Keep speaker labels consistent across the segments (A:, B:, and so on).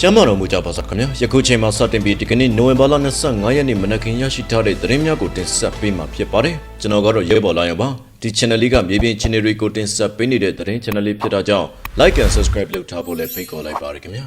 A: ကျမ်းမာတော်မူကြပါစေခင်ဗျာယခုချိန်မှာစတင်ပြီးဒီကနေ့နိုဝင်ဘာလ25ရက်နေ့မနက်ခင်းရရှိထားတဲ့သတင်းများကိုတင်ဆက်ပေးမှာဖြစ်ပါတယ်ကျွန်တော်ကတော့ရဲဘော်လာရပါဒီ channel လေးကမြေပြင် channel တွေကိုတင်ဆက်ပေးနေတဲ့သတင်း channel လေးဖြစ်တာကြောင့် like and subscribe လုပ်ထားဖို့လည်းဖိတ်ခေါ်လိုက်ပါရခင်ဗျာ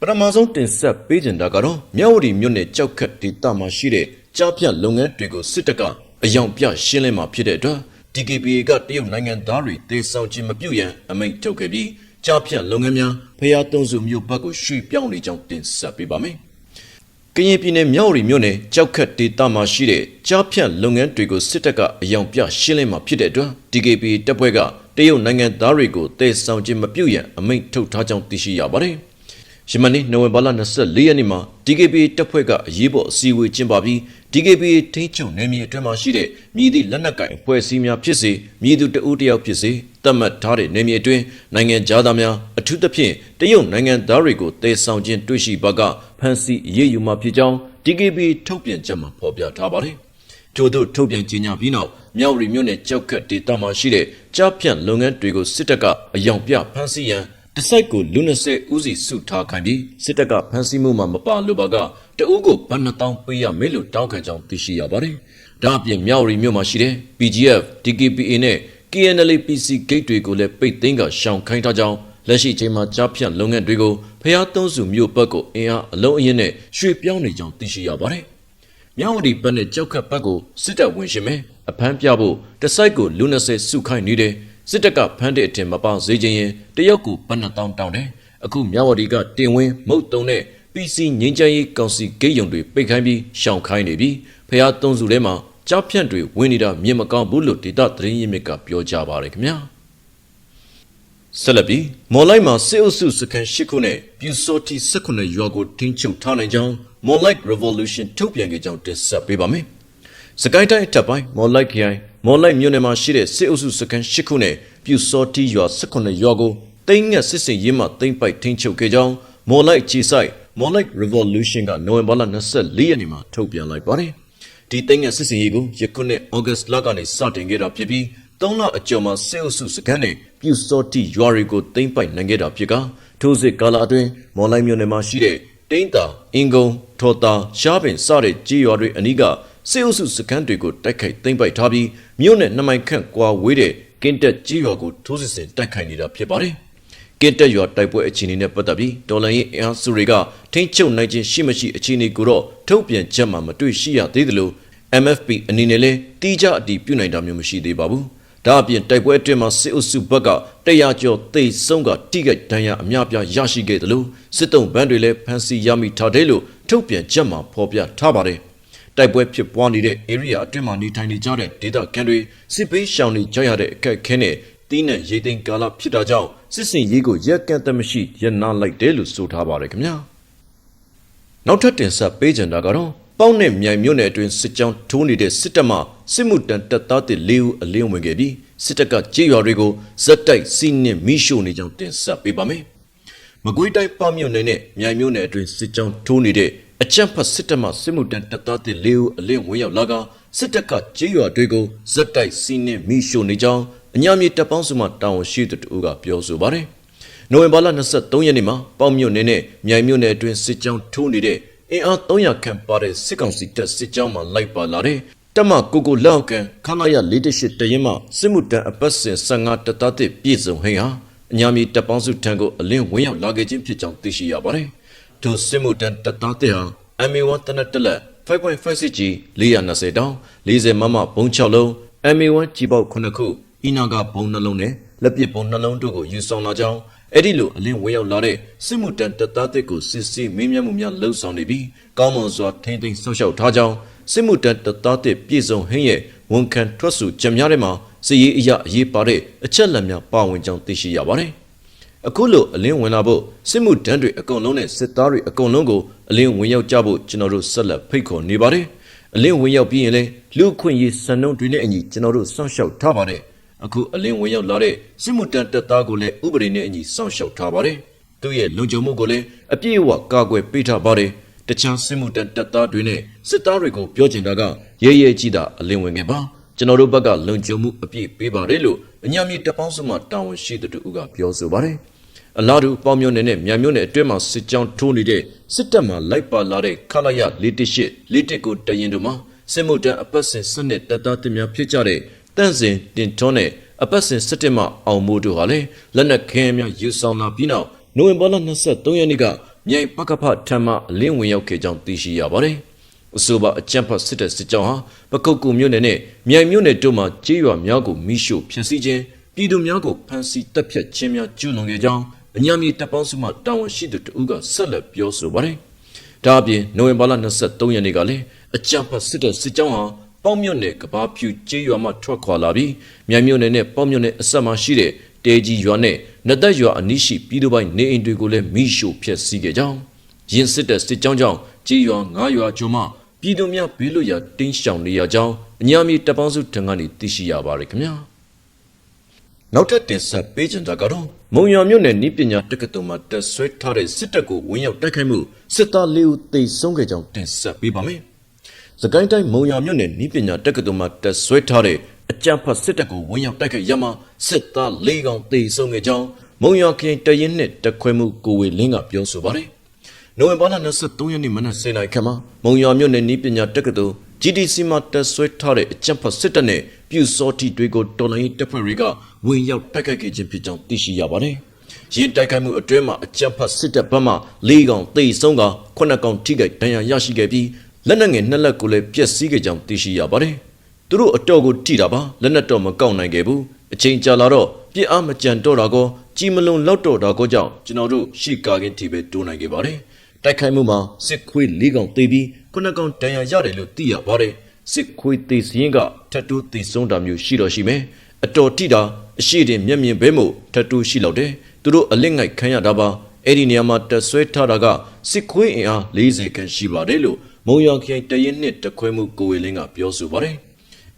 A: ပထမဆုံးတင်ဆက်ပေးကြတာကတော့မြဝတီမြို့နယ်ကြောက်ခတ်ဒေသမှာရှိတဲ့ကြားဖြတ်လုပ်ငန်းတွေကိုစစ်တပ်ကအယောင်ပြရှင်းလင်းမှာဖြစ်တဲ့အတွက် DKBA ကတရုတ်နိုင်ငံသားတွေတေဆောင်ခြင်းမပြုရန်အမိန့်ထုတ်ခဲ့ပြီး ကြားဖြတ်လုပ်ငန်းများဖျားသုံးစုမြို့ဘက်ကိုရွှေ့ပြောင်းနေကြောင်းတင်ဆက်ပေးပါမယ်။ကရင်ပြည်နယ်မြောက်ရီမြို့နယ်ကြောက်ခတ်ဒေသမှာရှိတဲ့ကြားဖြတ်လုပ်ငန်းတွေကိုစစ်တပ်ကအယောင်ပြရှင်းလင်းမှာဖြစ်တဲ့အတွက် DKBA တပ်ဖွဲ့ကတရုတ်နိုင်ငံသားတွေကိုတေဆောင်ခြင်းမပြုရန်အမိန့်ထုတ်ထားကြောင်းသိရှိရပါတယ်။ ယမန်နေ့နိုဝင်ဘာလ24ရက်နေ့မှာ DKB တပ်ဖွဲ့ကအရေးပေါ်အစည်းအဝေးကျင်းပပြီး DKB ထိန်းချုပ်နယ်မြေအတွင်းမှာရှိတဲ့မြည်သည့်လက်နက်ကိုင်အဖွဲ့အစည်းများဖြစ်စေမြည်သူတဦးတယောက်ဖြစ်စေတတ်မှတ်ထားတဲ့နယ်မြေအတွင်းနိုင်ငံသားများအထူးသဖြင့်တရုတ်နိုင်ငံသားတွေကိုတည်ဆောင်ခြင်းတွေ့ရှိပါကဖမ်းဆီးအရေးယူမှာဖြစ်ကြောင်း DKB ထုတ်ပြန်ချက်မှာဖော်ပြထားပါတယ်။ထို့သို့ထုတ်ပြန်ကြေညာပြီးနောက်မြောက်ရီမြို့နယ်ကြောက်ခတ်ဒေသမှာရှိတဲ့ကြားဖြန့်လုပ်ငန်းတွေကိုစစ်တပ်ကအယောင်ပြဖမ်းဆီးရန် တစိုက်ကိုလူ20ဦးစီစုထားခိုင်းပြီးစစ်တပ်ကဖမ်းဆီးမှုမှာမပါလို့ပါကတအုပ်ကိုဗန်2000ပေးရမယ်လို့တောင်းခံကြောင်းသိရှိရပါတယ်။ဒါအပြင်မြောက်ရီမြို့မှာရှိတဲ့ PGF, DKPA နဲ့ KNL PC gate တွေကိုလည်းပိတ်သိမ်းကရှောင်ခိုင်းထားကြောင်းလက်ရှိချိန်မှာကြားဖြန့်လုပ်ငန်းတွေကိုဖျားသုံးစုမြို့ဘက်ကိုအင်အားအလုံးအရင်နဲ့ရွှေ့ပြောင်းနေကြောင်းသိရှိရပါတယ်။မြောက်ဝတီဘက်နဲ့ကြောက်ခတ်ဘက်ကိုစစ်တပ်ဝင်ရှင်မယ်အဖမ်းပြဖို့တစိုက်ကိုလူ20စုခိုင်းနေတယ် စစ်တပ်ကဖမ်းတဲ့အထင်မပါစေခြင်းရင်တရုတ်ကိုဘတ်နှစ်တောင်းတောင်းတယ်အခုမြဝတီကတင်ဝင်းမုတ်တုံနဲ့ PC ငင်းချမ်းရေးကောင်စီဂိတ်ယုံတွေပိတ်ခိုင်းပြီးရှောင်ခိုင်းနေပြီးဖះသုံးစုထဲမှာကြောက်ဖြန့်တွေဝင်နေတာမြင်မကောင်းဘူးလို့ဒေတာသတင်းရင်းမြစ်ကပြောကြပါရခင်ဗျာဆက်လက်ပြီးမော်လိုက်မှာစစ်အုပ်စုစကန်၈ခုနဲ့ပြူစောတီ၁၈ရွာကိုတင်းချုပ်ထားနိုင်ကြောင်းမော်လိုက် revolution ထုတ်ပြန်ခဲ့ကြောင်းတင်ဆက်ပေးပါမယ် စကိုင်းတိုင်းအထက်ပိုင်းမော်လိုက်ခိုင်မော်လိုက်မြို့နယ်မှာရှိတဲ့စစ်အုပ်စုစကန်၈ခုနဲ့ပြူစောတီရွာ18ရွာကိုတိမ့်ငက်စစ်စင်ရေးမှတိမ့်ပိုက်ထိန်းချုပ်ခဲ့ကြောင်းမော်လိုက်ချီဆိုင်မော်လိုက် revolution ကနိုဝင်ဘာလ24ရက်နေ့မှာထုတ်ပြန်လိုက်ပါတယ်။ဒီတိမ့်ငက်စစ်စင်ရေးကိုယခုနှစ်ဩဂတ်လကနေစတင်ခဲ့တာဖြစ်ပြီး၃လအကျော်မှာစစ်အုပ်စုစကန်နဲ့ပြူစောတီရွာတွေကိုတိမ့်ပိုက်နိုင်ခဲ့တာဖြစ်ကထိုးစစ်ကာလအတွင်းမော်လိုက်မြို့နယ်မှာရှိတဲ့တိမ့်တာအင်ကုံထော်တာရှားပင်စတဲ့ကြေးရွာတွေအနီးက စစ်အုပ်စုစကန်တွေကိုတိုက်ခိုက်သိမ်းပိုက်ထားပြီးမြို့နယ်နှမိုင်ခန့်ကွာဝေးတဲ့ကင်းတက်ကြီးရွာကိုထိုးစစ်ဆင်တိုက်ခိုက်နေတာဖြစ်ပါတယ်။ကင်းတက်ရွာတိုက်ပွဲအခြေအနေနဲ့ပတ်သက်ပြီးဒေါ်လာရေးအင်အားစုတွေကထိန်းချုပ်နိုင်ခြင်းရှိမရှိအခြေအနေကိုတော့ထုတ်ပြန်ချက်မှမတွေ့ရှိရသေးသလို MFP အနေနဲ့လည်းတီးခြားအတည်ပြုနိုင်တာမျိုးမရှိသေးပါဘူး။ဒါအပြင်တိုက်ပွဲအတွင်းမှာစစ်အုပ်စုဘက်ကတရားကျော်တိတ်ဆုံးကတိကိတ်ဒဏ်ရာအများပြားရရှိခဲ့တယ်လို့စစ်တုံးဘန်းတွေလည်းဖမ်းဆီးရမိထားတယ်လို့ထုတ်ပြန်ချက်မှာဖော်ပြထားပါတယ်။ တိုက်ပွဲဖြစ်ပွားနေတဲ့ area အတွင်းမှာနေထိုင်နေကြတဲ့ဒေသခံတွေစစ်ပေးရှောင်နေကြရတဲ့အခက်အခဲနဲ့တီးနဲ့ရေသိမ်းကာလဖြစ်တာကြောင့်စစ်စင်ရေးကိုရက်ကန့်သက်မရှိရနာလိုက်တယ်လို့ဆိုထားပါတယ်ခင်ဗျာနောက်ထပ်တင်ဆက်ပေးကြတာကတော့ပေါက်နဲ့မြိုင်မြို့နယ်အတွင်းစစ်ကြောင်းထိုးနေတဲ့စစ်တပ်မှစစ်မှုတန်တပ်သားတွေ၄ဦးအလင်းဝင်ခဲ့ပြီးစစ်တပ်ကကြေးရွာတွေကိုဇက်တိုက်စီးနှင်းမိရှို့နေကြောင်းတင်ဆက်ပေးပါမယ်မကွေးတိုင်းပမြို့နယ်နဲ့မြိုင်မြို့နယ်အတွင်းစစ်ကြောင်းထိုးနေတဲ့ အကြံဖတ်စစ်တပ်မှစစ်မှုတန်တပ်သားတွေ၄ဦးအလင်းဝင်ရောက်လာကစစ်တပ်ကကြေးရွာတွေကိုဇက်တိုက်စီးနှင်းမိရှို့နေကြောင်းအညာမြေတပ်ပေါင်းစုမှတာဝန်ရှိသူတို့ကပြောဆိုပါတယ်။နိုဝင်ဘာလ23ရက်နေ့မှာပေါမြို့နယ်နဲ့မြိုင်မြို့နယ်အတွင်းစစ်ကြောင်းထိုးနေတဲ့အင်အား300ခန့်ပါတဲ့စစ်ကောင်စီတပ်စစ်ကြောင်းမှလိုက်ပါလာတဲ့တမကိုကိုလောက်ကန်ခလာရ48တရင်မှစစ်မှုတန်အပတ်စဉ်15တပ်သားတွေပြည်စုံဟိဟာအညာမြေတပ်ပေါင်းစုထံကိုအလင်းဝင်ရောက်လာခဲ့ခြင်းဖြစ်ကြောင်းသိရှိရပါတယ်။ ထိုစစ်မှုတန်တပ်သားတွေဟာ MA1 တနက်တလက် 5.56G 420တောင်း40မမဘုံ6လုံး MA1 ကြီးပေါက်9ခုအီနာကဘုံနှလုံးနဲ့လက်ပစ်ဘုံနှလုံးတို့ကိုယူဆောင်လာကြောင်းအဲ့ဒီလိုအလင်းဝေရောက်လာတဲ့စစ်မှုတန်တပ်သားတွေကိုစစ်ဆေးမင်းမြတ်မှုများလှုပ်ဆောင်နေပြီးကောင်းမွန်စွာထိမ့်သိမ်းဆောက်ရှောက်ထားကြောင်းစစ်မှုတန်တပ်သားတွေပြည်စုံဟင်းရဲ့ဝန်ခံထွက်ဆိုကြံများထဲမှာစစ်ရေးအရာအရေးပါတဲ့အချက်လက်များပါဝင်ကြောင်းသိရှိရပါတယ်။ အခုလိုအလင်းဝင်လာဖို့စစ်မှုတန်းတွေအကုန်လုံးနဲ့စစ်သားတွေအကုန်လုံးကိုအလင်းဝင်ရောက်ကြဖို့ကျွန်တော်တို့ဆက်လက်ဖိတ်ခေါ်နေပါတယ်။အလင်းဝင်ရောက်ပြီးရင်လည်းလူအခွင့်ရေးစံနှုန်းတွေနဲ့အညီကျွန်တော်တို့စောင့်ရှောက်ထားပါတယ်။အခုအလင်းဝင်ရောက်လာတဲ့စစ်မှုတန်းတပ်သားကိုလည်းဥပဒေနဲ့အညီစောင့်ရှောက်ထားပါတယ်။သူ့ရဲ့လုံခြုံမှုကိုလည်းအပြည့်အဝကာကွယ်ပေးထားပါတယ်။တခြားစစ်မှုတန်းတပ်သားတွေနဲ့စစ်သားတွေကိုပြောချင်တာကရဲရဲကြီးတာအလင်းဝင်ခဲ့ပါကျွန်တော်တို့ဘက်ကလုံခြုံမှုအပြည့်ပေးပါတယ်လို့အညာမြေတပ်ပေါင်းစုမှတာဝန်ရှိသူတို့ကပြောဆိုပါတယ် အလားတူပေါမျိုးနယ်နဲ့မြန်မျိုးနယ်အတွင်းမှာစစ်ကြောင်းထိုးနေတဲ့စစ်တပ်မှလိုက်ပါလာတဲ့ခလာရ48 41ကိုတရင်တို့မှာစစ်မှုတန်းအပတ်စဉ်စနစ်တပ်သားတင်များဖြစ်ကြတဲ့တန့်စင်တင်ထွန်းနဲ့အပတ်စဉ်စစ်တပ်မှအောင်မိုးတို့ဟာလည်းလက်နက်ခဲများယူဆောင်လာပြီးနောက်နိုဝင်ဘာလ23ရက်နေ့ကမြိုင်ပကဖထမ်းမှအလင်းဝင်ရောက်ခဲ့ကြောင်းသိရှိရပါတယ်။အဆိုပါအကြမ်းဖက်စစ်တပ်စစ်ကြောင်းဟာပကုတ်ကူမြို့နယ်နဲ့မြိုင်မြို့နယ်တို့မှာကြေးရွာများကိုမိရှို့ဖျက်ဆီးခြင်းပြည်သူများကိုဖမ်းဆီးတပ်ဖြတ်ခြင်းများကျူးလွန်ခဲ့ကြောင်း အညာမြေတပ်ပေါင်းစုမှတာဝန်ရှိသူတဦးကဆက်လက်ပြောဆိုပါတယ်။ဒါအပြင်နိုဝင်ဘာလ23ရက်နေ့ကလည်းအကြမ်းဖက်စစ်တပ်စစ်ကြောင်းဟာပေါင်းမြို့နယ်ကဘာဖြူကျေးရွာမှထွက်ခွာလာပြီးမြိုင်မြို့နယ်နဲ့ပေါင်းမြို့နယ်အဆက်မှာရှိတဲ့တေကြီးရွာနဲ့နတ်သက်ရွာအနီးရှိပြည်သူပိုင်နေအိမ်တွေကိုလည်းမိရှို့ဖျက်ဆီးခဲ့ကြောင်းရင်စစ်တပ်စစ်ကြောင်းကြောင့်ကြေးရွာ၅ရွာကျော်မှပြည်သူများဘေးလွတ်ရာတင်းရှောင်နေရကြောင်းအညာမြေတပ်ပေါင်းစုထံကနေသိရှိရပါတယ်ခင်ဗျာ နောက်ထပ်တင်ဆက်ပေးချင်တာကတော့မုံရွာမြို့နယ်ဤပညာတက္ကသိုလ်မှာတက်ဆွဲထားတဲ့စစ်တပ်ကိုဝင်ရောက်တိုက်ခိုက်မှုစစ်သား၄ဦးသေဆုံးခဲ့ကြောင်းတင်ဆက်ပေးပါမယ်။စကိုင်းတိုင်းမုံရွာမြို့နယ်ဤပညာတက္ကသိုလ်မှာတက်ဆွဲထားတဲ့အကြမ်းဖက်စစ်တပ်ကိုဝင်ရောက်တိုက်ခိုက်ရမှာစစ်သား၄ကောင်သေဆုံးခဲ့ကြောင်းမုံရွာခရိုင်တရင်နဲ့တခွဲမှုကိုဝေလင်းကပြောဆိုပါတယ်။နိုဝင်ဘာလ23ရက်နေ့မနက်7:00နာရီခန့်မှာမုံရွာမြို့နယ်ဤပညာတက္ကသိုလ် GDC မှာတက်ဆွဲထားတဲ့အကြမ်းဖက်စစ်တပ်နဲ့ ပြူစောတိတွေကိုတော်လိုင်းတပ်ဖွဲ့တွေကဝင်ရောက်တိုက်ခိုက်ခဲ့ခြင်းဖြစ်ကြောင်းသိရှိရပါတယ်။ရင်းတိုက်ခိုက်မှုအတွင်းမှာအကြမ်းဖက်စစ်တပ်ဘက်မှ၄ကောင်သေဆုံးက9ကောင်ထိခိုက်ဒဏ်ရာရရှိခဲ့ပြီးလက်နက်ငယ်နှစ်လက်ကိုလည်းပျက်စီးခဲ့ကြောင်းသိရှိရပါတယ်။သူတို့အတော့ကိုထိတာပါလက်နက်တော့မကောက်နိုင်ခဲ့ဘူး။အချိန်ကြာလာတော့ပြစ်အားမကြံတော့တာကောကြီးမလုံလောက်တော့တာကောကြောင့်ကျွန်တော်တို့ရှီကာကင်းထိပဲတိုးနိုင်ခဲ့ပါတယ်။တိုက်ခိုက်မှုမှာစစ်ခွေး၄ကောင်သေပြီး9ကောင်ဒဏ်ရာရတယ်လို့သိရပါတယ်။ စစ်ခွေးသေစရင်ကထတ်တိုးသေဆုံးတာမျိုးရှိတော့ရှိမယ်အတော်တိတာအရှိတင်မျက်မြင်ဘဲမို့ထတ်တိုးရှိလောက်တယ်သူတို့အလစ်ငိုက်ခံရတာပါအဲ့ဒီနေရာမှာတက်ဆွဲထားတာကစစ်ခွေးအင်အား40ခန့်ရှိပါတယ်လို့မုံရွာခရိုင်တရင်နှစ်တခွဲမှုကိုဝေလင်းကပြောဆိုပါတယ်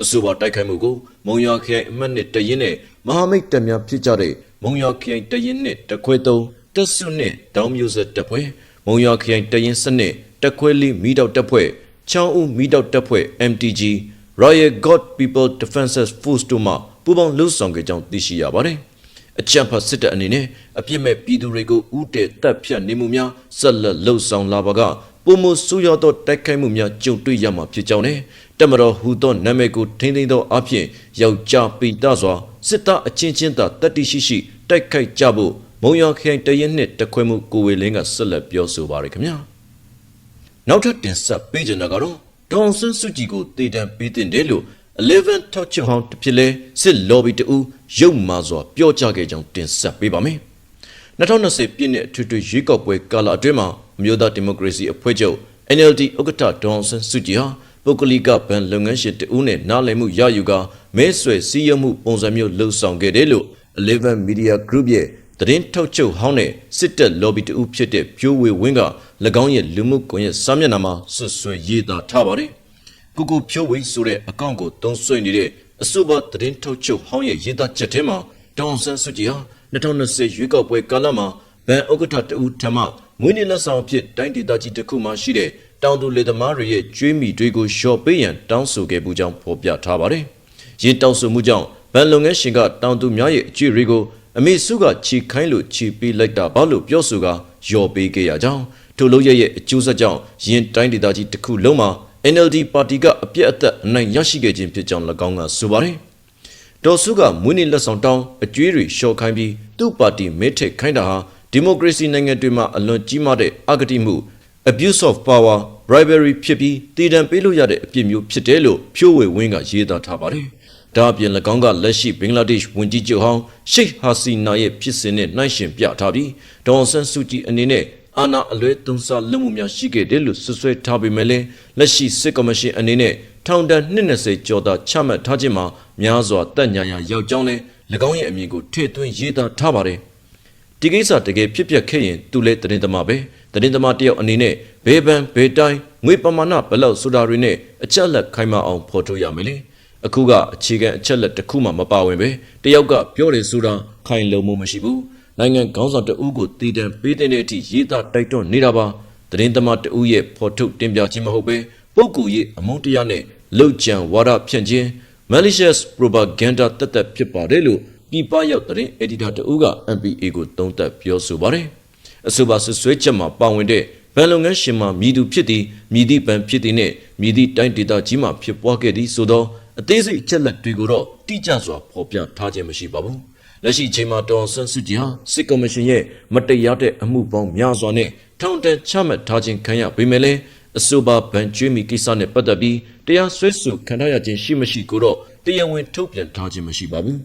A: အဆိုပါတိုက်ခိုက်မှုကိုမုံရွာခရိုင်အမှတ်နှစ်တရင်နဲ့မဟာမိတ်တပ်များဖြစ်ကြတဲ့မုံရွာခရိုင်တရင်နှစ်တခွဲသုံးတက်စုနှစ်တောင်မျိုးဆက်တပ်ဖွဲ့မုံရွာခရိုင်တရင်စနစ်တခွဲလေးမိတော့တပ်ဖွဲ့ ချောင်းဦးမိတော့တပ်ဖွဲ့ MTG Royal God People Defenses Force တို့မှပူးပေါင်းလှုပ်ဆောင်ကြကြောင်းသိရှိရပါတယ်။အကြံဖတ်စစ်တပ်အနေနဲ့အပြစ်မဲ့ပြည်သူတွေကိုဥတည်တပ်ဖြတ်နေမှုများဆက်လက်လှုပ်ဆောင်လာပါကပုံမဆူရသောတိုက်ခိုက်မှုများကြုံတွေ့ရမှာဖြစ်ကြောင်းနဲ့တမတော်ဟူသောနာမည်ကိုထိမ့်သိမ်းသောအဖြစ်ယောက်ျားပိတစွာစစ်သားအချင်းချင်းသာတတ္တိရှိရှိတိုက်ခိုက်ကြဖို့မုံရခိုင်တရင်နှစ်တခွဲမှုကိုဝေလင်းကဆက်လက်ပြောဆိုပါရခင်ဗျာ။ နောက်ထပ်တင်ဆက်ပေးကြတာကတော့ဒေါန်ဆန်းစုကြည်ကိုတည်တံပေးတင်တယ်လို့11 touch ဟောင်းတစ်ဖြစ်လဲစစ် lobby တူရုပ်မာစွာပြောကြားခဲ့ကြောင်းတင်ဆက်ပေးပါမယ်။2020ပြည့်နှစ်အထွေထွေရွေးကောက်ပွဲကာလအတွင်းမှာအမျိုးသားဒီမိုကရေစီအဖွဲ့ချုပ် NLD ဥက္ကဋ္ဌဒေါန်ဆန်းစုကြည်ဟာပုဂ္ဂလိကဘဏ်လုပ်ငန်းရှင်တဦးနဲ့နားလည်မှုရယူကာမဲဆွယ်စည်းရုံးမှုပုံစံမျိုးလှုပ်ဆောင်ခဲ့တယ်လို့11 Media Group ရဲ့သတင်းထုတ်ချုပ်ဟောင်းနဲ့စစ်တပ် lobby တူဖြစ်တဲ့ဖြိုးဝေဝင်းက၎ င်းရဲ့လူမှုကွန်ရက်စာမျက်နှာမှာဆွဆွဲရေးသားထားပါတယ်။ကိုကိုဖြိုးဝေဆိုတဲ့အကောင့်ကိုသုံးစွဲနေတဲ့အဆိုပါသတင်းထုတ်ချုပ်ဟောင်းရဲ့ရေးသားချက်ထဲမှာတောင်ဆန်းစုကြည်ဟာ2020ရွေးကောက်ပွဲကာလမှာဗန်ဥက္ကဋ္ဌတဦးထမမွေးနေ့လက်ဆောင်ဖြစ်တိုင်းဒေသကြီးတစ်ခုမှရှိတဲ့တောင်သူလေသမားတွေရဲ့ကျွေးမိတွေကိုလျှော်ပေးရန်တောင်းဆိုခဲ့မှုကြောင့်ဖော်ပြထားပါတယ်။ရင်းတောင်းဆိုမှုကြောင့်ဗန်လုပ်ငန်းရှင်ကတောင်သူများရဲ့အကျွေးတွေကိုအမေစုကချီခိုင်းလို့ချီပေးလိုက်တာဘာလို့ပြောဆိုကယော်ပေးခဲ့ရကြောင်း ထိုလို့ရရဲ့အကျိုးဆက်ကြောင့်ရင်းတိုင်းဒေသကြီးတစ်ခုလုံးမှာ NLD ပါတီကအပြည့်အသက်အနိုင်ရရှိခဲ့ခြင်းဖြစ်ကြောင်း၎င်းကဆိုပါတယ်။ဒေါ်စုကမွေးနေ့လက်ဆောင်တောင်းအကျွေးတွေလျှော်ခိုင်းပြီးသူ့ပါတီမဲထက်ခိုင်းတာဟာဒီမိုကရေစီနိုင်ငံတွေမှာအလွန်ကြီးမားတဲ့အဂတိမှု abuse of power bribery ဖြစ်ပြီးတည်တံပေးလို့ရတဲ့အပြစ်မျိုးဖြစ်တယ်လို့ဖြိုးဝေဝင်းကရေးသားထားပါတယ်။ဒါအပြင်၎င်းကလက်ရှိဘင်္ဂလားဒေ့ရှ်ဝန်ကြီးချုပ်ဟောင်းရှိတ်ဟာစီနာရဲ့ဖြစ်စဉ်နဲ့နှိုင်းယှဉ်ပြထားပြီးဒေါန်ဆန်စုကြည်အနေနဲ့ အာဏာအလွဲသုံးစားလုပ်မှုများရှိခဲ့တယ်လို့ဆွဆွဲထားပေမဲ့လည်းလက်ရှိစစ်ကော်မရှင်အနေနဲ့ထောင်ဒဏ်20ကျော်သာချမှတ်ထားခြင်းမှာများစွာတက်ညာရာရောက်ကြောင်းလဲ၎င်းရဲ့အမည်ကိုထည့်သွင်းရေးသားထားပါတယ်။ဒီကိစ္စတကယ်ဖြစ်ပျက်ခဲ့ရင်သူလည်းတရင်သမားပဲတရင်သမားတယောက်အနေနဲ့ဘေးပန်းဘေးတိုင်းငွေပမာဏဘလောက်ဆိုတာတွေနဲ့အချက်လက်ခိုင်းမအောင်ဖော်ထုတ်ရမယ်လေအခုကအခြေခံအချက်လက်တစ်ခုမှမပါဝင်ပဲတယောက်ကပြောတယ်ဆိုတာခိုင်လုံမှုမရှိဘူး နိုင်ငံခေါင်းဆောင်တဦးကိုတည်တံပေးတဲ့အထိရေးသားတိုက်တွန်းနေတာပါတရင်သမားတဦးရဲ့ဖော်ထုတ်တင်ပြခြင်းမဟုတ်ပဲပုဂ္ဂိုလ်ရေးအမုန်းတရားနဲ့လှုပ်ကြံဝါဒဖြန့်ခြင်း malicious propaganda တသက်ဖြစ်ပါတယ်လို့ပြည်ပရောက်သတင်းအက်ဒီတာတဦးက MPA ကိုသုံးသပ်ပြောဆိုပါတယ်အဆိုပါဆွဆွဲချက်မှာပါဝင်တဲ့ဗန်လုပ်ငန်းရှင်မှမြည်သူဖြစ်သည်မြည်သည့်ဗန်ဖြစ်သည်နှင့်မြည်သည့်တိုင်းဒေသကြီးမှဖြစ်ပွားခဲ့သည်ဆိုသောအသေးစိတ်အချက်လက်တွေကိုတော့တိကျစွာဖော်ပြထားခြင်းမရှိပါဘူး လက်ရှိအချိန်မှာတော်ဆန်းစုကြည်ဟာစစ်ကော်မရှင်ရဲ့မတရားတဲ့အမှုပေါင်းများစွာနဲ့ထောင်ဒဏ်ချမှတ်ထားခြင်းခံရပေမဲ့လည်းအဆိုပါဗန်ကျွေးမီကိစ္စနဲ့ပတ်သက်ပြီးတရားစွဲဆိုခံထားရခြင်းရှိမရှိကိုတော့တရားဝင်ထုတ်ပြန်ထားခြင်းမရှိပါဘူး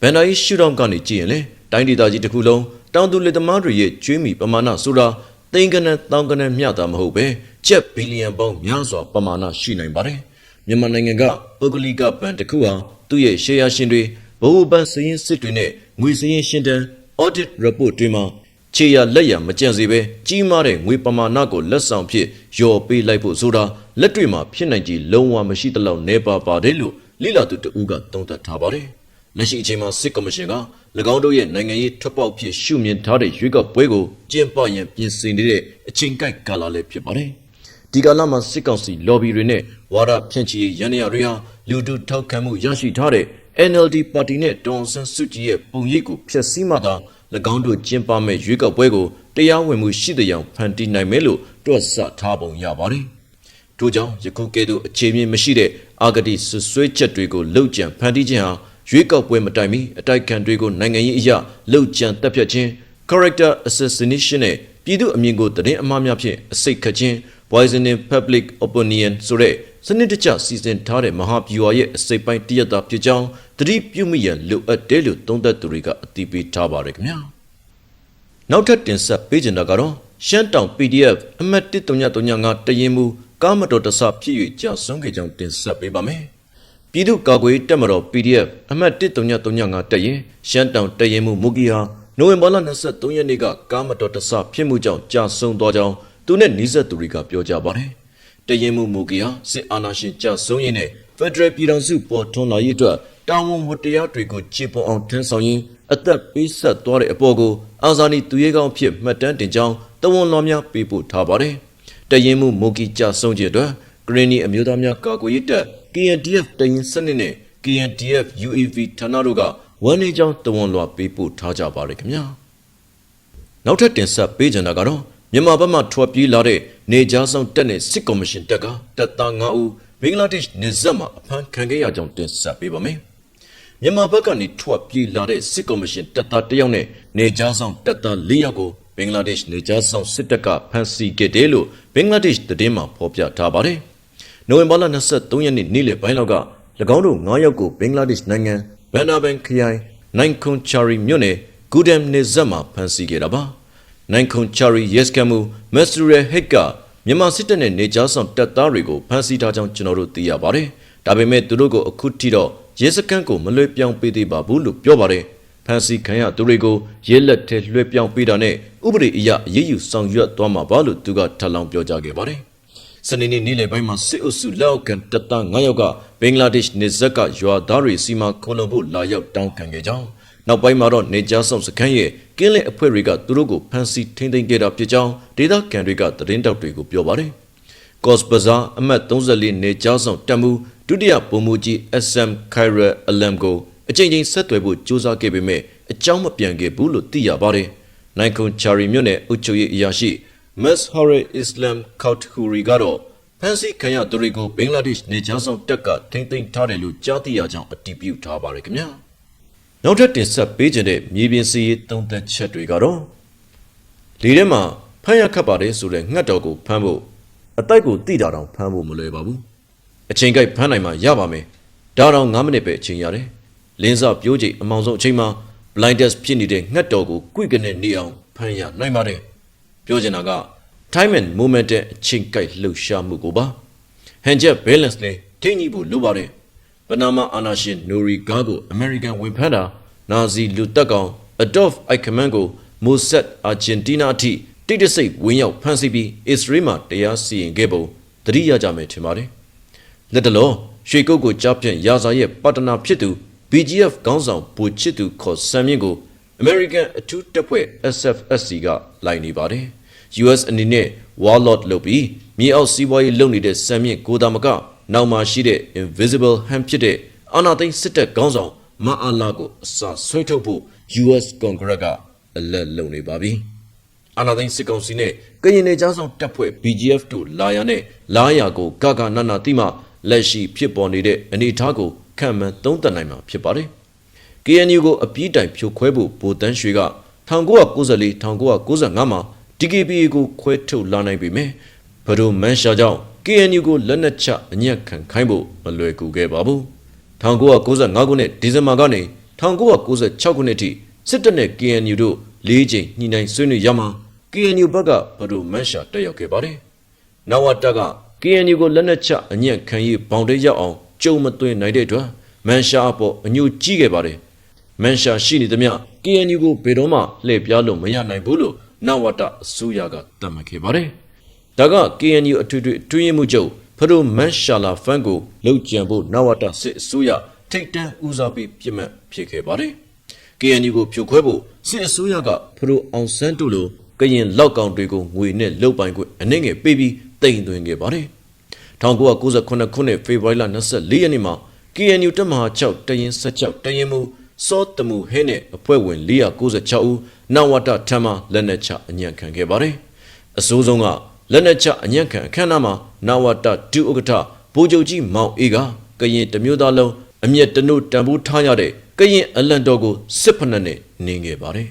A: ဗန်ဒါယီရှုထောင့်ကနေကြည့်ရင်လေတိုင်းဒေသကြီးတစ်ခုလုံးတောင်သူလက်သမားတွေရဲ့ကျွေးမီပမာဏဆိုတာသိန်းကနန်းတောင်ကနန်းမျှတာမဟုတ်ပဲကျပ်ဘီလီယံပေါင်းများစွာပမာဏရှိနိုင်ပါတယ်မြန်မာနိုင်ငံကပုဂ္ဂလိကဘဏ်တစ်ခုဟာသူ့ရဲ့ရှယ်ယာရှင်တွေ ဘိုးဘဏ်စည်းရင်းစစ်တွေနဲ့ငွေစည်းရင်းရှင်းတန်း audit report တွေမှာခြေရလက်ရမကြံစေပဲကြီးမားတဲ့ငွေပမာဏကိုလက်ဆောင်ဖြစ်ယော်ပေးလိုက်ဖို့ဆိုတာလက်တွေ့မှာဖြစ်နိုင်ကြီးလုံးဝမရှိသလောက်နေပါပါတယ်လို့လိလာသူတဦးကသုံးသပ်ထားပါတယ်လက်ရှိအချိန်မှာစစ်ကော်မရှင်က၎င်းတို့ရဲ့နိုင်ငံရေးထွက်ပေါက်ဖြစ်ရှုမြင်ထားတဲ့ရွေးကောက်ပွဲကိုကျင်းပရန်ပြင်ဆင်နေတဲ့အချိန်ကိုက်ကာလလည်းဖြစ်ပါတယ်ဒီကာလမှာစစ်ကောင်စီ lobby တွေနဲ့ဝါဒဖြန့်ချီရေးရန်ရတွေဟာလူထုထောက်ခံမှုရရှိထားတဲ့ NLD ပါတီနဲ့ဒေါ်အောင်ဆန်းစုကြည်ရဲ့ပုံရိပ်ကိုဖျက်ဆီးမှသာ၎င်းတို့ကျင်းပမဲ့ရွေးကောက်ပွဲကိုတရားဝင်မှုရှိတဲ့အောင်ဖန်တီးနိုင်မယ်လို့တွက်ဆထားပုံရပါတယ်။ထို့ကြောင့်ယခုကဲ့သို့အခြေမြင့်မရှိတဲ့အာဂတိဆွဆွဲချက်တွေကိုလှုပ်ကြံဖန်တီးခြင်းဟာရွေးကောက်ပွဲမတိုင်မီအတိုက်ခံတွေကိုနိုင်ငံရေးအရာလှုပ်ကြံတက်ဖြတ်ခြင်း character assassination နဲ့ပြည်သူအမြင်ကိုတည်င်းအမှားများဖြင့်အစိတ်ခတ်ခြင်း poisoning public opinion ဆိုတဲ့ စနစ်တကျစီစဉ်ထားတဲ့မဟာဗျူဟာရဲ့အစိတ်ပိုင်းတရက်တာဖြစ်ကြောင်းသတိပြုမိရန်လိုအပ်တယ်လို့သုံးသပ်သူတွေကအတည်ပြုထားပါတယ်ခင်ဗျာနောက်ထပ်တင်ဆက်ပေးချင်တာကတော့ရှမ်းတောင် PDF အမှတ်1335တရင်မူကားမတော်တဆဖြစ်၍ကြာဆုံးခဲ့ကြောင်းတင်ဆက်ပေးပါမယ်ပြည်သူ့ကာကွယ်တပ်မတော် PDF အမှတ်1335တရင်ရှမ်းတောင်တရင်မူမူကီဟာနိုဝင်ဘာလ23ရက်နေ့ကကားမတော်တဆဖြစ်မှုကြောင့်ကြာဆုံးသွားကြောင်းသူနဲ့နှိစက်သူတွေကပြောကြပါတယ် တရင်မှုမူကီဟာစစ်အာဏာရှင်ကြာဆုံးရင်းနဲ့ဖက်ဒရယ်ပြည်ထောင်စုပေါ်ထွန်းလာရေးအတွက်တာဝန်ဝတ္တရားတွေကိုခြေပေါ်အောင်ထမ်းဆောင်ရင်းအသက်ပေးဆက်သွားတဲ့အပေါ်ကိုအာဇာနည်သူရဲကောင်းဖြစ်မှတ်တမ်းတင်ကြောင်းတဝန်တော်များပေးပို့ထားပါတယ်တရင်မှုမူကီကြာဆုံးခြင်းအတွက်ဂရင်းနီအမျိုးသားများကာကွယ်ရေးတပ် KNDF တရင်စနစ်နဲ့ KNDF UAV ဌာနတို့ကဝန်နေကြောင်းတဝန်လွှာပေးပို့ထားကြပါတယ်ခင်ဗျာနောက်ထပ်တင်ဆက်ပေးကြတာကတော့ မြန်မာဘက်မှထွက်ပြေးလာတဲ့နေကြားဆောင်တက်တဲ့စစ်ကော်မရှင်တက်ကတပ်သား9ဦးဘင်္ဂလားဒေ့ရှ်နေဆက်မှာအဖမ်းခံခဲ့ရကြောင်းတင်ဆက်ပေးပါမယ်။မြန်မာဘက်ကနေထွက်ပြေးလာတဲ့စစ်ကော်မရှင်တပ်သားတစ်ယောက်နဲ့နေကြားဆောင်တပ်သား၄ယောက်ကိုဘင်္ဂလားဒေ့ရှ်နေကြားဆောင်စစ်တပ်ကဖမ်းဆီးခဲ့တယ်လို့ဘင်္ဂလားဒေ့ရှ်သတင်းမှာဖော်ပြထားပါတယ်။နိုဝင်ဘာလ23ရက်နေ့နေ့လယ်ပိုင်းလောက်က၎င်းတို့9ယောက်ကိုဘင်္ဂလားဒေ့ရှ်နိုင်ငံဘန်နာဘန်ခရိုင်နိုင်ခွန်ချာရီမြို့နယ်ဂူဒမ်နေဆက်မှာဖမ်းဆီးခဲ့တာပါ။ နိုင်ခွန်ချာရီရက်စကမှုမက်စရယ်ဟစ်ကမြန်မာစစ်တပ်နဲ့နေကြားဆောင်တပ်သားတွေကိုဖမ်းဆီးထားကြောင်းကျွန်တော်တို့သိရပါတယ်။ဒါပေမဲ့သူတို့ကိုအခုထိတော့ရဲစခန်းကိုမလွှဲပြောင်းပေးသေးပါဘူးလို့ပြောပါတယ်။ဖမ်းဆီးခံရသူတွေကိုရဲလက်ထဲလွှဲပြောင်းပေးတာနဲ့ဥပဒေအရအရေးယူဆောင်ရွက်သွားမှာပါလို့သူကထပ်လောင်းပြောကြားခဲ့ပါတယ်။စနေနေ့နေ့လယ်ပိုင်းမှာစစ်အုပ်စုလက်အောက်ခံတပ်သား9ယောက်ကဘင်္ဂလားဒေ့ရှ်နေဇက်ကရွာသားတွေစီမံခုံလုံဖို့လာရောက်တောင်းခံခဲ့ကြောင်း နောက်ပိုင်းမှာတော့နေကြားဆောင်စခန်းရဲ့ကင်းလစ်အဖွဲ့တွေကသူတို့ကိုဖမ်းဆီးထိန်းသိမ်းခဲ့တာဖြစ်ကြောင်းဒေသခံတွေကသတင်းတောက်တွေကိုပြောပါတယ်။ကော့စဘဇာအမှတ်34နေကြားဆောင်တပ်မှုဒုတိယဗိုလ်မှူးကြီး SM Khaira Alam ကိုအကြိမ်ကြိမ်ဆက်သွယ်ဖို့ကြိုးစားခဲ့ပေမဲ့အကြောင်းမပြန်ခဲ့ဘူးလို့သိရပါတယ်။နိုင်ခွန်ချာရီမြို့နယ်အုပ်ချုပ်ရေးအရာရှိ Mazhar Islam Kauthuri ကတော့ဖန်စီခံရသူတွေကိုဘင်္ဂလားဒေ့ရှ်နေကြားဆောင်တပ်ကထိမ့်သိမ်းထားတယ်လို့ကြားသိရကြောင်းအတည်ပြုထားပါတယ်ခင်ဗျာ။ နောက်ထပ်တင်ဆက်ပေးခြင်းတဲ့မြေပြင်စီရေးသုံးသက်ချက်တွေကတော့လေထဲမှာဖမ်းရခတ်ပါတယ်ဆိုတဲ့ငှက်တော်ကိုဖမ်းဖို့အတိုက်ကိုတိတာတောင်ဖမ်းဖို့မလွယ်ပါဘူး။အချိန်ကိုက်ဖမ်းနိုင်မှရပါမယ်။ဒါတော့9မိနစ်ပဲအချိန်ရတယ်။လင်းစာပြိုးချိန်အမောင်ဆုံးအချိန်မှာ blindness ဖြစ်နေတဲ့ငှက်တော်ကိုကွိကနေနေအောင်ဖမ်းရနိုင်ပါတယ်။ပြောချင်တာက time and moment တဲ့အချိန်ကိုက်လှုပ်ရှားမှုကိုပါဟန်ချက် balance နဲ့ထိညှိဖို့လိုပါတယ် ပနာမအာနာရှင်နိုရီဂါကို American ဝင်ဖမ်းတာနာဇီလူတက်ကောင် Adolf Eichmann ကို Mossad Argentina အထိတိတ်တဆိတ်ဝင်ရောက်ဖမ်းဆီးပြီး Israel မှာတရားစီရင်ခဲ့ပုံသတိရကြမယ်ထင်ပါတယ်လက်တလောရွှေကုတ်ကိုကြားဖြန့်ရာဇာရဲ့ပတ်တနာဖြစ်သူ BGF ခေါင်းဆောင်ဘူချစ်သူခေါ်ဆမ်မြင့်ကို American အထူးတပ်ဖွဲ့ SFSC ကလိုက်နေပါတယ် US အနေနဲ့ warlord လုပ်ပြီးမြေအောက်စီးပွားရေးလုပ်နေတဲ့စံမြင့်ကိုတာမက နောက်မှရှိတဲ့ invisible hand ဖြစ်တဲ့အာနာသိန်းစစ်တပ်ခေါင်းဆောင်မအားလာကိုအစဆွဲထုတ်ဖို့ US Congress ကအလက်လုံနေပါပြီအာနာသိန်းစစ်ကောင်စီနဲ့ကရင်နယ်ကြားဆောင်တပ်ဖွဲ့ BGF တို့လာရနဲ့လာရကိုကကနနတိမလက်ရှိဖြစ်ပေါ်နေတဲ့အနေအထားကိုခံမှန်းသုံးသပ်နိုင်မှာဖြစ်ပါတယ် KNU ကိုအပြည့်တိုင်ဖြိုခွဲဖို့ဗိုလ်တန်းရွှေက1994 1995မှာ DKBA ကိုခွဲထုတ်လာနိုင်ပေမဲ့ဘဒိုမန်ရှာကြောင့် KNU ကိုလက်နက်ချအညက်ခံခိုင်းဖို့မလွယ်ကူခဲ့ပါဘူး1995ခုနှစ်ဒီဇင်ဘာကနေ1996ခုနှစ်ထိစစ်တပ်နဲ့ KNU တို့၄ချိန်ညှိနှိုင်းဆွေးနွေးရမှာ KNU ဘက်ကဘဒိုမန်ရှာတက်ရောက်ခဲ့ပါတယ်နဝတက KNU ကိုလက်နက်ချအညက်ခံရေးဘောင်တဲရောက်အောင်ကြုံမသွင်းနိုင်တဲ့အတွက်မန်ရှာအပေါ်အညှို့ကြီးခဲ့ပါတယ်မန်ရှာရှိနေသမျှ KNU ကိုဘယ်တော့မှလှည့်ပြားလို့မရနိုင်ဘူးလို့နဝတအစိုးရကတတ်မှတ်ခဲ့ပါတယ် ဒါက KNU အထွေထွေအတွင်းရေးမှုချုပ်ဖဒိုမန်ရှာလာဖန်ကိုလှုပ်ကြံဖို့နဝတစစ်အစိုးရထိတ်တန့်ဦးစားပေးပြစ်မှတ်ဖြစ်ခဲ့ပါတယ် KNU ကိုဖြိုခွဲဖို့စစ်အစိုးရကဖရိုအောင်ဆန်းတို့လိုကရင်လောက်ကောင်တွေကိုငွေနဲ့လုတ်ပိုင်ခွင့်အနှိမ့်ငယ်ပေးပြီးတိမ်သွင်းခဲ့ပါတယ်1998ခုနှစ်ဖေဖော်ဝါရီလ24ရက်နေ့မှာ KNU တပ်မဟာ6တရင်16တရင်မူစောတမှုဟဲနဲ့အဖွဲ့ဝင်496ဦးနဝတထမ်းမှလက်နက်ချအညံ့ခံခဲ့ပါတယ်အစိုးဆုံးက လက်နက်ချအညံ့ခံအခမ်းအနားမှာနဝတဒုဥက္ကဋ္ဌဗိုလ်ချုပ်ကြီးမောင်အေးကကရင်တမျိုးသားလုံးအမျက်တနုတန်ဖိုးထားရတဲ့ကရင်အလံတော်ကိုစစ်ဖက်နဲ့နင်းခဲ့ပါတယ်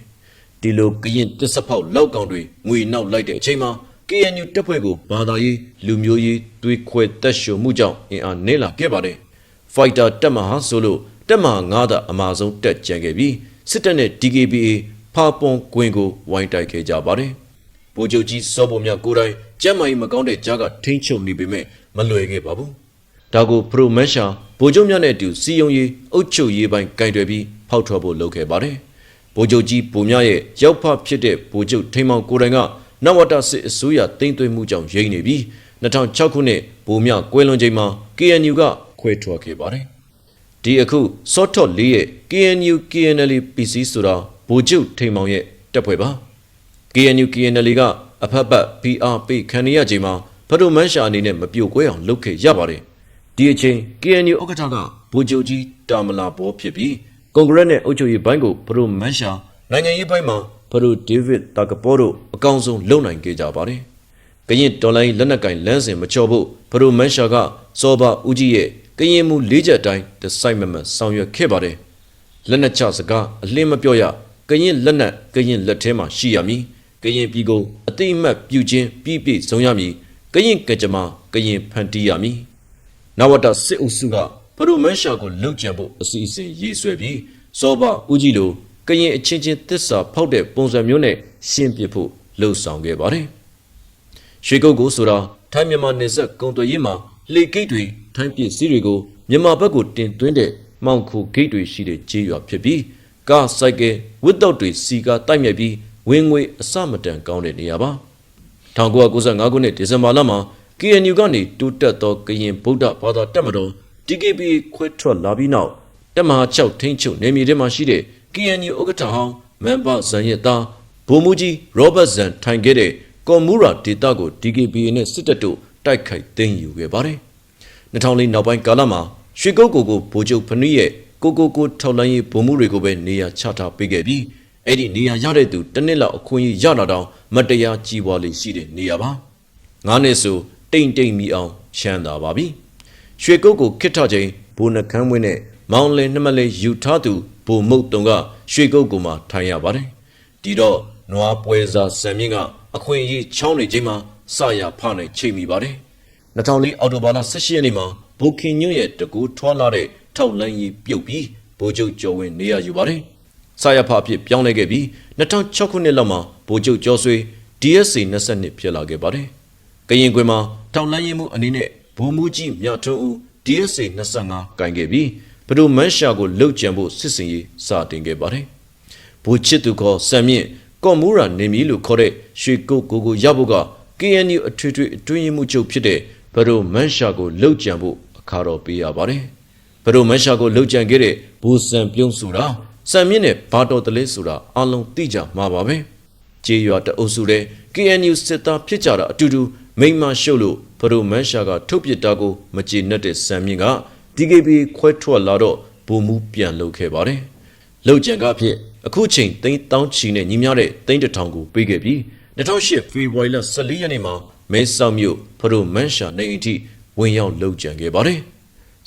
A: ဒီလိုကရင်တစ္ဆဖောက်လောက်ကောင်တွေငွေနောက်လိုက်တဲ့အချိန်မှာ KNU တပ်ဖွဲ့ကိုဘာသာရေးလူမျိုးရေးတွေးခွဲတက်ရှုံမှုကြောင့်အင်အားနည်းလာခဲ့ပါတယ်။ Fighter တပ်မဟာဆိုလို့တပ်မဟာ9သာအမာဆုံးတက်ကြံခဲ့ပြီးစစ်တပ်နဲ့ DKBA ဖာပွန်ကွင်းကိုဝိုင်းတိုက်ခဲ့ကြပါတယ်။ဗိုလ်ချုပ်ကြီးစောပုံမြကိုယ်တိုင် ကျမ်းမာရေးမကောင်းတဲ့ကြားကထိမ့်ချုပ်နေပေမဲ့မလွယ်ခဲ့ပါဘူး။ဒါကိုပရိုမန်ရှာဗိုလ်ချုပ်များနဲ့အတူစီယုံရေးအုပ်ချုပ်ရေးပိုင်းကင်တွယ်ပြီးဖောက်ထွက်ဖို့လုပ်ခဲ့ပါတယ်။ဗိုလ်ချုပ်ကြီးဗိုလ်မြရဲ့ရောက်ဖဖြစ်တဲ့ဗိုလ်ချုပ်ထိန်မောင်ကိုယ်တိုင်ကနဝတစစ်အစိုးရတိမ့်သွင်းမှုကြောင့်ရိမ့်နေပြီး2006ခုနှစ်ဗိုလ်မြကွယ်လွန်ချိန်မှာ KNU ကခွဲထွက်ခဲ့ပါတယ်။ဒီအခုစောထော့လေးရဲ့ KNU KNL PC ဆိုတာဗိုလ်ချုပ်ထိန်မောင်ရဲ့တပ်ဖွဲ့ပါ။ KNU KNL က အဖက်ပတ် PR ပေးခံရချိန်မှာဖဒိုမန်းရှာအနေနဲ့မပြိုကွဲအောင်လုပ်ခဲ့ရပါတယ်။ဒီအချိန် KNU ဥက္ကဋ္ဌကဗိုလ်ချုပ်ကြီးတာမလာဘောဖြစ်ပြီးကွန်ဂရက်နဲ့အုပ်ချုပ်ရေးဘိုင်းကိုဖဒိုမန်းရှာနိုင်ငံရေးဘိုင်းမှာဖဒိုဒေးဗစ်တာကပေါ်တို့အကောင်းဆုံးလုပ်နိုင်ခဲ့ကြပါတယ်။ကရင်တော်လိုင်းလက်နက်ကင်လမ်းစဉ်မချော်ဖို့ဖဒိုမန်းရှာကစောဘာဦးကြီးရဲ့ကရင်မူလေးချက်အတိုင်းတစိုက်မမတ်ဆောင်ရွက်ခဲ့ပါတယ်။လက်နက်ချစကားအလင်းမပြောရကရင်လက်နက်ကရင်လက်ထဲမှာရှိရမည်။ ကရင်ပြည်ကိုအတိအမှတ်ပြုခြင်းပြည့်ပြည့်ဆုံးရမည်။ကရင်ကကြမ္မာကရင်ဖန်တီးရမည်။နဝတစစ်အုပ်စုကဖဒိုမန်းရှာကိုလှုပ်ကြံဖို့အစီအစဉ်ရေးဆွဲပြီးစောဘာဦးကြီးလိုကရင်အချင်းချင်းသစ္စာဖောက်တဲ့ပုံစံမျိုးနဲ့ရှင်းပြဖို့လှုံ့ဆော်ခဲ့ပါတယ်။ရွှေကုတ်ကိုဆိုတာထိုင်းမြန်မာနယ်စပ်ကုံသွယ်ရေးမှာလေကိတ်တွေထိုင်းပြည်စည်းတွေကိုမြန်မာဘက်ကိုတင်သွင်းတဲ့မောင်ခုဂိတ်တွေရှိတဲ့ကြေးရွာဖြစ်ပြီးကားစိုက်ကဲဝစ်တော့တွေစီကာတိုက်မြက်ပြီး ဝင်ငွေအစမတန်ကောင်းတဲ့နေရာပါ1995ခုနှစ်ဒီဇင်ဘာလမှာ KNU ကနေတိုးတက်သောကရင်ဗုဒ္ဓဘာသာတက်မတော် TKP ခွဲထွက်လာပြီးနောက်တက်မဟာ6ထိန်းချုပ်နေမြေထဲမှာရှိတဲ့ KNU ဥက္ကဋ္ဌဟောင်းမန်ပါဇန်ရဲ့သားဗိုလ်မှူးကြီးရောဘတ်ဇန်ထိုင်ခဲ့တဲ့ကွန်မူရာဒေတာကို DKBA နဲ့စစ်တပ်တို့တိုက်ခိုက်သိမ်းယူခဲ့ပါတယ်။2004နောက်ပိုင်းကာလမှာရွှေကုတ်ကိုကိုဗိုလ်ချုပ်ဖနွေရဲ့ကိုကိုကိုထောက်လိုင်းရေးဗိုလ်မှူးတွေကိုပဲနေရာချထားပေးခဲ့ပြီး အဲ့ဒီနေရာရတဲ့သူတစ်နှစ်လောက်အခွင့်အရေးရလာတော့မတရားကြီးပွားလေးရှိတဲ့နေရာပါ။ငါးနှစ်ဆိုတိမ်တိမ်မီအောင်ချမ်းသာပါပြီ။ရွှေကုတ်ကိုခစ်ထချိန်ဘိုးနှကန်းဝင်းနဲ့မောင်လင်နှမလေးယူထားသူဘိုလ်မုတ်တုံကရွှေကုတ်ကူမှာထိုင်ရပါတယ်။ဒီတော့နွားပွဲစားစံမြင့်ကအခွင့်အရေးချောင်းနေချိန်မှာစရဖနိုင်ချိန်မိပါတယ်။2004အောက်တိုဘာလ18ရက်နေ့မှာဘိုခင်ညွန့်ရဲ့တကူထွာလာတဲ့ထောက်လန်းကြီးပြုတ်ပြီးဗိုလ်ချုပ်ကျော်ဝင်းနေရယူပါတယ်။ စရဖအဖြစ်ပြောင်းလဲခဲ့ပြီး2006ခုနှစ်လောက်မှာဗိုလ်ချုပ်ကျော်ဆွေ DSC 22ဖြစ်လာခဲ့ပါတယ်။ကရင်ကွင်းမှာထောက်လန်းရေးမှုအနေနဲ့ဘုံမူကြီးမြထွန်းဦး DSC 25ကင်ခဲ့ပြီးဘဒိုမန်းရှာကိုလှုပ်ကြံဖို့စစ်စင်ရေးစတင်ခဲ့ပါတယ်။ဘူချစ်သူခေါ်စံမြင့်ကော်မူရာနေမီလို့ခေါ်တဲ့ရွှေကုတ်ကိုကိုရဖို့က KNU အထွေထွေအတွင်းမှုချုပ်ဖြစ်တဲ့ဘဒိုမန်းရှာကိုလှုပ်ကြံဖို့အခါတော်ပေးရပါတယ်။ဘဒိုမန်းရှာကိုလှုပ်ကြံခဲ့တဲ့ဘူစံပြုံးဆိုတာ စံမြင့်နဲ့ဘာတော်တလဲဆိုတာအလုံးသိကြမှာပါပဲ။ကြေးရွာတအုပ်စုတဲ့ KNU စစ်သားဖြစ်ကြတာအတူတူမိမရှုပ်လို့ဘဒိုမန်းရှာကထုတ်ပစ်တာကိုမကျေနပ်တဲ့စံမြင့်က DKB ခွဲထွက်လာတော့ပုံမှုပြန်လုပ်ခဲ့ပါတယ်။လှုပ်ကြံကားဖြစ်အခုချိန်သိန်းတောင်းချီနဲ့ညီမျှတဲ့သိန်းတစ်ထောင်ကိုပေးခဲ့ပြီး2008ဖေဖော်ဝါရီလ14ရက်နေ့မှာမဲဆောက်မြို့ဖရိုမန်ရှာနေအိမ်ထိဝင်ရောက်လှုပ်ကြံခဲ့ပါတယ်။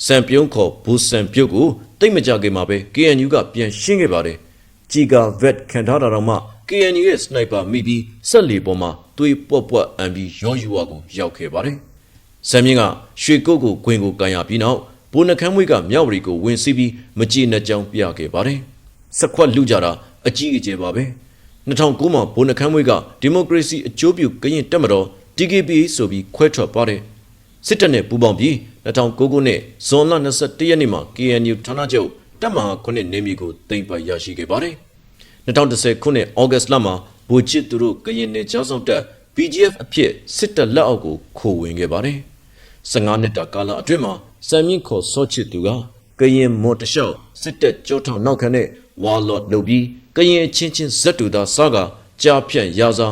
A: စံပြုံးခေါ်ဘူစံပြုတ်ကိုတိတ်မကြခင်မှာပဲ KNU ကပြန်ရှင်းခဲ့ပါတယ်။ကြီးကဗက်ခံထားတာတော့မှ KNU ရဲ့စနိုက်ပါမိပြီးဆက်လီပေါ်မှာသွေးပွက်ပွက်အန်ပြီးရောယူဝါကိုရောက်ခဲ့ပါတယ်။စံမြင့်ကရွှေကုတ်ကိုကွင်ကိုကန်ရပြီးနောက်ဘိုးနှခမ်းမွေးကမြောက်ရီကိုဝင်စီးပြီးမကြည်နှစ်ကြောင်ပြခဲ့ပါတယ်။စက်ခွက်လူကြတာအကြီးအကျယ်ပါပဲ။2009မှာဘိုးနှခမ်းမွေးကဒီမိုကရေစီအကျိုးပြုကရင်တက်မတော် DKBA ဆိုပြီးခွဲထွက်ပါတယ်။ စစ်တပ်နဲ့ပူးပေါင်းပြီး2009ခုနှစ်ဇွန်လ21ရက်နေ့မှာ KNU ဌာနချုပ်တပ်မဟာ9နေမြေကိုတင်ပိုက်ရရှိခဲ့ပါတယ်။2010ခုနှစ်ဩဂတ်လမှာဗိုလ်ချစ်သူတို့ကရင်နယ်ကျောင်းဆောင်တပ် BGF အဖြစ်စစ်တပ်လက်အောက်ကိုခိုဝင်ခဲ့ပါတယ်။15နှစ်တာကာလအတွင်းမှာစံမြင့်ခေါ်စောချစ်သူကကရင်မော်တလျှောက်စစ်တပ်ကြောထောင်နောက်ခံတဲ့ဝါလော့လုပ်ပြီးကရင်အချင်းချင်းဇက်တူသားစားကကြားဖြန့်ရာစာ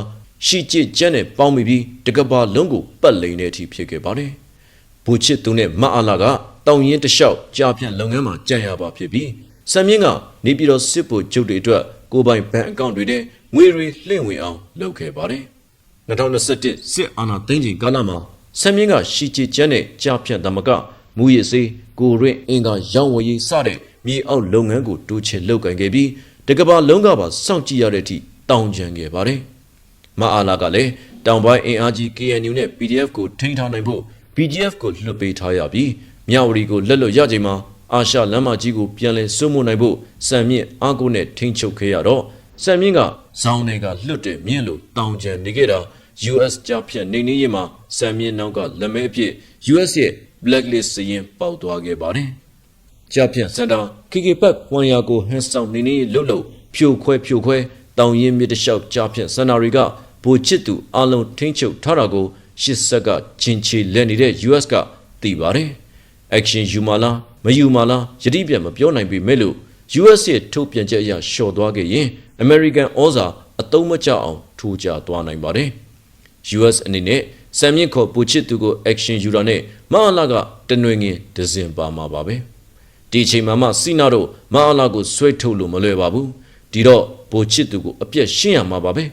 A: ရှိကျစ်ကျန်းနဲ့ပေါင်းမိပြီးတကဘာလုံးကိုပတ်လိန်တဲ့အထိဖြစ်ခဲ့ပါတယ်။ဘူချစ်သူနဲ့မအားလာကတောင်ရင်တလျှောက်ကြားဖြန့်လုပ်ငန်းမှာကြံရပါဖြစ်ပြီးစံမြင့်ကနေပြည်တော်စစ်ဗိုလ်ချုပ်တွေအတွက်ကိုယ်ပိုင်ဘဏ်အကောင့်တွေထဲငွေတွေလှင့်ဝင်အောင်လုပ်ခဲ့ပါတယ်။2021စစ်အာဏာသိမ်းချိန်ကာလမှာစံမြင့်ကရှိချစ်ကျန်းနဲ့ကြားဖြန့်သမကမူရစေးကိုရင့်အင်္ဂါရောင်းဝယ်ရေးစတဲ့မြေအောက်လုပ်ငန်းကိုတိုးချဲ့လုပ်ကိုင်ခဲ့ပြီးတကဘာလုံးကပါစောင့်ကြည့်ရတဲ့အထိတောင်းကျန်ခဲ့ပါတယ်။ မအားလာကလည်းတောင်ပိုင်းအင်အားကြီး KNU နဲ့ PDF ကိုထိန်းထားနိုင်ဖို့ BGF ကိုလွှတ်ပေးထားရပြီးမြဝတီကိုလက်လွတ်ရချိန်မှာအာရှလမ်းမကြီးကိုပြန်လည်စွန့်မှုနိုင်ဖို့စံမြင့်အားကိုနဲ့ထိန်းချုပ်ခဲ့ရတော့စံမြင့်ကဇောင်းတွေကလွတ်တဲ့မြင့်လို့တောင်းကျန်နေခဲ့တာ US ကြားဖြတ်နေနေရင်မှာစံမြင့်နောက်ကလက်မဲအဖြစ် US ရဲ့ blacklist စရင်ပေါက်သွားခဲ့ပါတယ်။ကြားဖြတ်စင်တာခိခိပတ်ဝန်ရာကိုဟန်ဆောင်နေနေလှုပ်လှုပ်ဖြိုခွဲဖြိုခွဲတောင်ရင်မြစ်တလျှောက်ကြားဖြတ်စင်တာတွေက ဘူချစ်သူအလုံးထိန်းချုပ်ထားတာကိုရှစ်ဆက်ကချင်းချီလက်နေတဲ့ US ကသိပါတယ်။ action ယူမလားမယူမလားယတိပြတ်မပြောနိုင်ပေမဲ့လို့ US ရဲ့ထုတ်ပြန်ချက်အရလျှော့သွားခဲ့ရင် American ဩဇာအတုံးမကျအောင်ထိုးကြသွားနိုင်ပါတယ်။ US အနေနဲ့စံမြင့်ခေါ်ပူချစ်သူကို action ယူတာနဲ့မဟာလာကတနွေငင်ဒဇင်ပါမှာပါပဲဒီအချိန်မှာမှစီနာတို့မဟာလာကိုဆွဲထုတ်လို့မလွယ်ပါဘူးဒီတော့ပူချစ်သူကိုအပြက်ရှင်းရမှာပါပဲ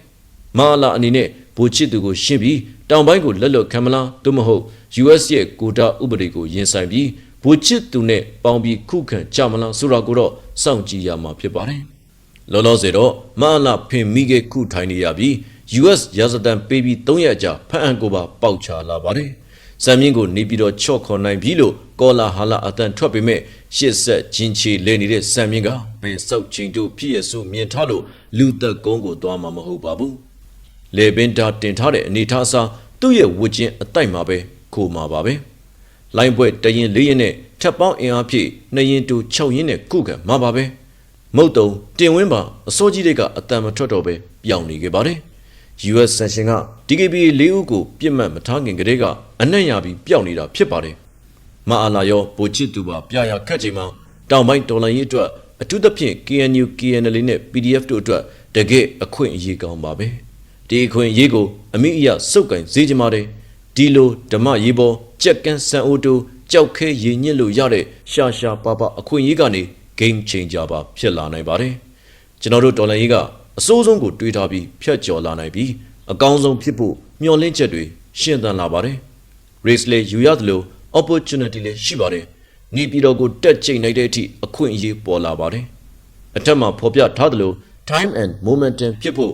A: မဟာလာအနေနဲ့ပူချစ်သူကိုရှင်းပြီးတောင်ပိုင်းကိုလက်လွတ်ခံမလားသို့မဟုတ် US ရဲ့ကိုတာဥပဒေကိုရင်ဆိုင်ပြီးဘူချစ်သူနဲ့ပေါင်းပြီးခုခံကြမလားဆိုတာကိုတော့စောင့်ကြည့်ရမှာဖြစ်ပါတယ်လောလောဆယ်တော့မဟာလာဖင်မိခဲ့ခုထိုင်နေရပြီး US ရာဇသံပေးပြီး3ရက်ကြာဖန်အံကိုပါပေါက်ချလာပါတယ်။စံမြင့်ကိုနေပြီးတော့ချော့ခေါ်နိုင်ပြီလို့ကောလာဟာလာအတန်ထွက်ပေမဲ့ရှစ်ဆက်ချင်းချီလဲနေတဲ့စံမြင့်ကဘယ်ဆောက်ချင်းတို့ဖြစ်ရစုမြင်ထားလို့လူသက်ကုန်းကိုသွားမှာမဟုတ်ပါဘူး။ လေပင်တာတင်ထားတဲ့အနေထားစားသူ့ရဲ့ဝတ်ချင်းအတိုက်မှာပဲခိုမှာပါပဲ။လိုင်းပွဲတရင်လေးရင်နဲ့ထပ်ပေါင်းအင်အားဖြည့်နှစ်ရင်တူ6ရင်နဲ့ကုခံမှာပါပဲ။မုတ်တုံတင်ဝင်းပါအစိုးကြီးတွေကအတန်မထွက်တော့ပဲပြောင်းနေခဲ့ပါတယ်။ US sanction က DKBA ၄ဦးကိုပြစ်မှတ်မထားခင်ကတည်းကအနက်ရပြီးပျောက်နေတာဖြစ်ပါတယ်။မအားလာရောပိုချစ်သူပါပြရခတ်ချိန်မှာတောင်ပိုင်းတော်လိုင်းရေးအတွက်အထူးသဖြင့် KNU KNL နဲ့ PDF တို့အတွက်တကယ့်အခွင့်အရေးကောင်းပါပဲ။ ဒီအခွင့်အရေးကိုအမိအယစုပ်ကင်စေချင်ပါတယ်။ဒီလိုဓမ္မရေးပေါ်ကြက်ကန်းစံအိုတိုကြောက်ခဲရည်ညစ်လို့ရတဲ့ရှာရှာပါပါအခွင့်အရေးကနေ game changer ပါဖြစ်လာနိုင်ပါတယ်။ကျွန်တော်တို့တော်လိုင်းရေးကအစိုးဆုံးကိုတွေးထားပြီးဖြတ်ကျော်လာနိုင်ပြီးအကောင်းဆုံးဖြစ်ဖို့မျှော်လင့်ချက်တွေရှင်းသန်လာပါတယ်။ race လေးယူရတယ်လို့ opportunity လေးရှိပါတယ်။နေပြည်တော်ကိုတက်ကျိတ်နိုင်တဲ့အထိအခွင့်အရေးပေါ်လာပါတယ်။အထက်မှာဖော်ပြထားသလို time and momentum ဖြစ်ဖို့